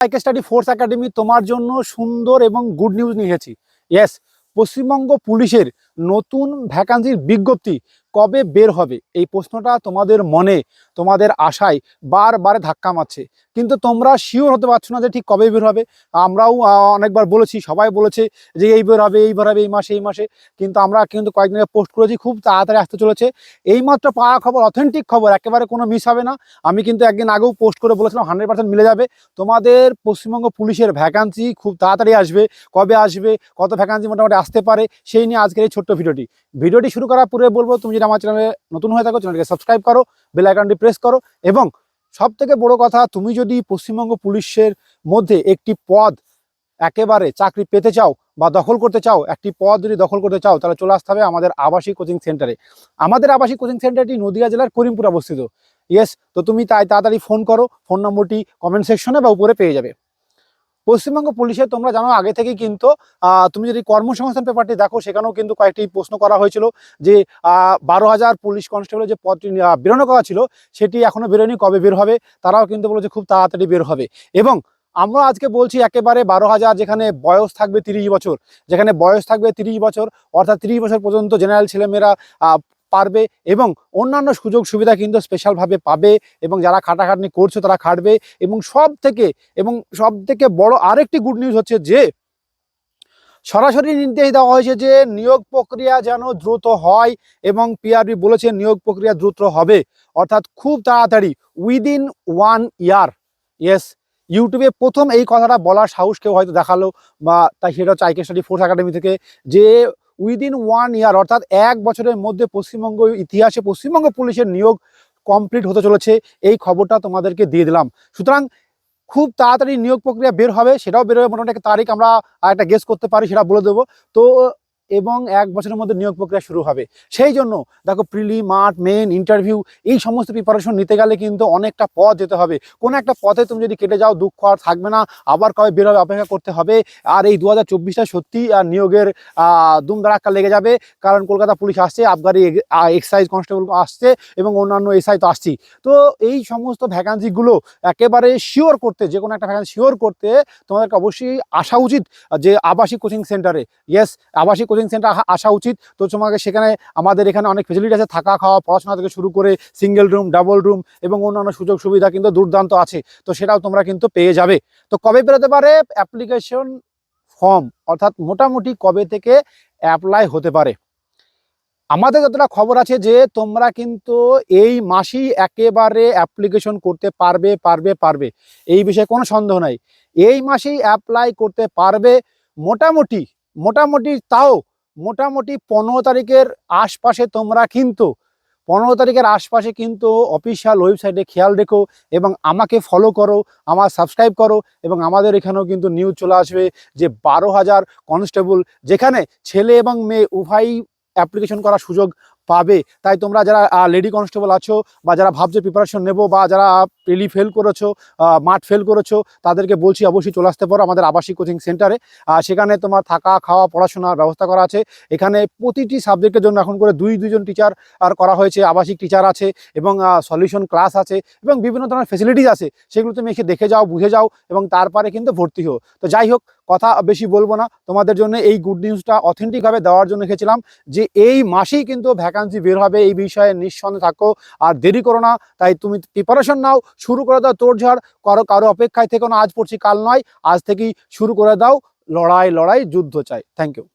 IK study force academy তোমার জন্য সুন্দর এবং গুড নিউজ নিয়েছি ইয়েস পশ্চিমবঙ্গ পুলিশের নতুন ভ্যাকান্সির বিজ্ঞপ্তি কবে বের হবে? এই প্রশ্নটা তোমাদের মনে, তোমাদের আশায় বারবার ধাক্কা মারছে। কিন্তু তোমরা শিওর হতে পারছ না যে ঠিক কবে বের হবে। আমরাও অনেকবার বলেছি, সবাই বলেছে যে এই বের হবে, এই বের হবে, এই মাসে এই মাসে। কিন্তু আমরা কিন্তু কয়েকদিন আগে পোস্ট করেছি, খুব তাড়াতাড়ি আসতে চলেছে। এইমাত্র পাওয়া খবর অথেন্টিক খবর, একেবারে কোনো মিস হবে না। আমি কিন্তু একদিন আগেও পোস্ট করে বলেছিলাম হান্ড্রেড পার্সেন্ট মিলে যাবে। তোমাদের পশ্চিমবঙ্গ পুলিশের ভ্যাকান্সি খুব তাড়াতাড়ি আসবে, কবে আসবে, কত ভ্যাকান্সি মোটামুটি আসতে পারে, সেই নিয়ে আজকের এই ছোট্ট ভিডিওটি ভিডিওটি শুরু করার পূর্বে বলব, তুমি যদি আমার চ্যানেলে নতুন হয়ে থাকো চ্যানেলকে সাবস্ক্রাইব করো বেল আইকনটি প্রেস করো এবং সব থেকে বড় কথা, তুমি যদি পশ্চিমবঙ্গ পুলিশের মধ্যে একটি পদ একেবারে চাকরি পেতে চাও বা দখল করতে চাও, একটি পদ যদি দখল করতে চাও, তাহলে চলে আসতে হবে আমাদের আবাসিক কোচিং সেন্টারে আমাদের আবাসিক কোচিং সেন্টারটি নদিয়া জেলার করিমপুর অবস্থিত। ইয়েস তো তুমি তাই তাড়াতাড়ি ফোন করো ফোন নম্বরটি কমেন্ট সেকশনে বা উপরে পেয়ে যাবে। পশ্চিমবঙ্গ পুলিশের তোমরা জানো, আগে থেকেই কিন্তু তুমি যদি কর্মসংস্থান পেপারটি দেখো, সেখানেও কিন্তু কয়েকটি প্রশ্ন করা হয়েছিল যে বারো হাজার পুলিশ কনস্টেবলের যে পদটি বেরোনো করা ছিল, সেটি এখনও বেরোয়নি, কবে বের হবে? তারাও কিন্তু বলেছে খুব তাড়াতাড়ি বের হবে। এবং আমরা আজকে বলছি একেবারে বারো হাজার, যেখানে বয়স থাকবে তিরিশ বছর, যেখানে বয়স থাকবে তিরিশ বছর, অর্থাৎ তিরিশ বছর পর্যন্ত জেনারেল ছেলেমেয়েরা পারবে এবং অন্যান্য সুযোগ সুবিধা কিন্তু স্পেশালভাবে পাবে এবং যারা খাটাখাটনি করছে তারা খাটবে এবং সব থেকে এবং সব থেকে বড় আরেকটি গুড নিউজ হচ্ছে যে, সরাসরি নির্দেশ দেওয়া হয়েছে যে নিয়োগ প্রক্রিয়া যেন দ্রুত হয় এবং পিআরবি বলেছে নিয়োগ প্রক্রিয়া দ্রুত হবে। অর্থাৎ খুব তাড়াতাড়ি উইদিন ওয়ান ইয়ার ইয়েস ইউটিউবে প্রথম এই কথাটা বলার সাহস কেউ হয়তো দেখাল বা তাই সেটা হচ্ছে আইকে স্টাডি ফোর্স একাডেমি থেকে যে উইদিন ওয়ান ইয়ার, অর্থাৎ এক বছরের মধ্যে পশ্চিমবঙ্গ ইতিহাসে পশ্চিমবঙ্গ পুলিশের নিয়োগ কমপ্লিট হতে চলেছে, এই খবরটা তোমাদেরকে দিয়ে দিলাম। সুতরাং খুব তাড়াতাড়ি নিয়োগ প্রক্রিয়া বের হবে, সেটাও বের হবে মোটামুটি একটা তারিখ আমরা একটা গেস করতে পারি, সেটা বলে দেবো। তো এবং এক বছরের মধ্যে নিয়োগ প্রক্রিয়া শুরু হবে। সেই জন্য দেখো প্রিলি, মাঠ, মেন ইন্টারভিউ এই সমস্ত প্রিপারেশন নিতে গেলে কিন্তু অনেকটা পথ যেতে হবে। কোনো একটা পথে তুমি যদি কেটে যাও, দুঃখ আর থাকবে না। আবার কবে বের হবে অপেক্ষা করতে হবে। আর এই দু হাজার চব্বিশটা সত্যি নিয়োগের দুম দাঁড়াক্কা লেগে যাবে। কারণ কলকাতা পুলিশ আসছে, আবগারি এক্সাইজ কনস্টেবল আসছে এবং অন্যান্য এসআই তো আসছি তো এই সমস্ত ভ্যাকান্সিগুলো একেবারে শিওর করতে, যে কোনো একটা ভ্যাকান্সি শিওর করতে তোমাদেরকে অবশ্যই আসা উচিত, যে আবাসিক কোচিং সেন্টারে ইয়েস আবাসিক কোচিং সেন্টার আসা উচিত। তো তোমাকে সেখানে আমাদের এখানে অনেক ফেসিলিটি আছে, থাকা, খাওয়া, পড়াশোনা থেকে শুরু করে সিঙ্গেল রুম ডাবল রুম এবং অন্যান্য সুযোগ সুবিধা কিন্তু দুর্দান্ত আছে। তো সেটাও তোমরা কিন্তু পেয়ে যাবে। তো কবে বেরোতে পারে? অ্যাপ্লিকেশন ফর্ম অর্থাৎ মোটামুটি কবে থেকে অ্যাপ্লাই হতে পারে? আমাদের যতটা খবর আছে যে তোমরা কিন্তু এই মাসেই একেবারে অ্যাপ্লিকেশন করতে পারবে পারবে পারবে। এই বিষয়ে কোনো সন্দেহ নাই। এই মাসেই অ্যাপ্লাই করতে পারবে মোটামুটি মোটামুটি তাও মোটামুটি পনেরো তারিখের আশপাশে তোমরা কিন্তু, পনেরো তারিখের আশপাশে কিন্তু অফিসিয়াল ওয়েবসাইটে খেয়াল রেখো এবং আমাকে ফলো করো, আমার সাবস্ক্রাইব করো এবং আমাদের এখানেও কিন্তু নিউজ চলে আসবে যে বারো হাজার কনস্টেবল যেখানে ছেলে এবং মেয়ে উভয়ই অ্যাপ্লিকেশন করার সুযোগ পাবে। তাই তোমরা যারা লেডি কনস্টেবল আছো বা যারা ভাবছ প্রিপারেশন নেব বা যারা প্রিলি ফেল করেছ মাঠ ফেল করেছ, তাদেরকে বলছি অবশ্যই চলে আসতে পারো আমাদের আবাসিক কোচিং সেন্টারে সেখানে তোমার থাকা, খাওয়া, পড়াশোনার ব্যবস্থা করা আছে। এখানে প্রতিটি সাবজেক্টের জন্য এখন করে দুই, দুইজন টিচার আর করা হয়েছে। আবাসিক টিচার আছে এবং সলিউশন ক্লাস আছে এবং বিভিন্ন ধরনের ফেসিলিটিস আছে। সেগুলো তুমি এসে দেখে যাও, বুঝে যাও এবং তারপরে কিন্তু ভর্তি হো তো যাই হোক কথা বেশি বলব না। তোমাদের জন্য এই গুড নিউজটা অথেন্টিকভাবে দেওয়ার জন্য খেয়েছিলাম যে এই মাসেই কিন্তু ভ্যাকান্সি বের হবে, এই বিষয়ে নিঃসন্দেহে থাকো আর দেরি করো না। তাই তুমি প্রিপারেশন নাও, শুরু করে দাও তোড়ঝাড় করো, কারও অপেক্ষায় থেকো না, আজ পড়ছি কাল নয়, আজ থেকেই শুরু করে দাও। লড়াই লড়াই, যুদ্ধ চাই। Thank you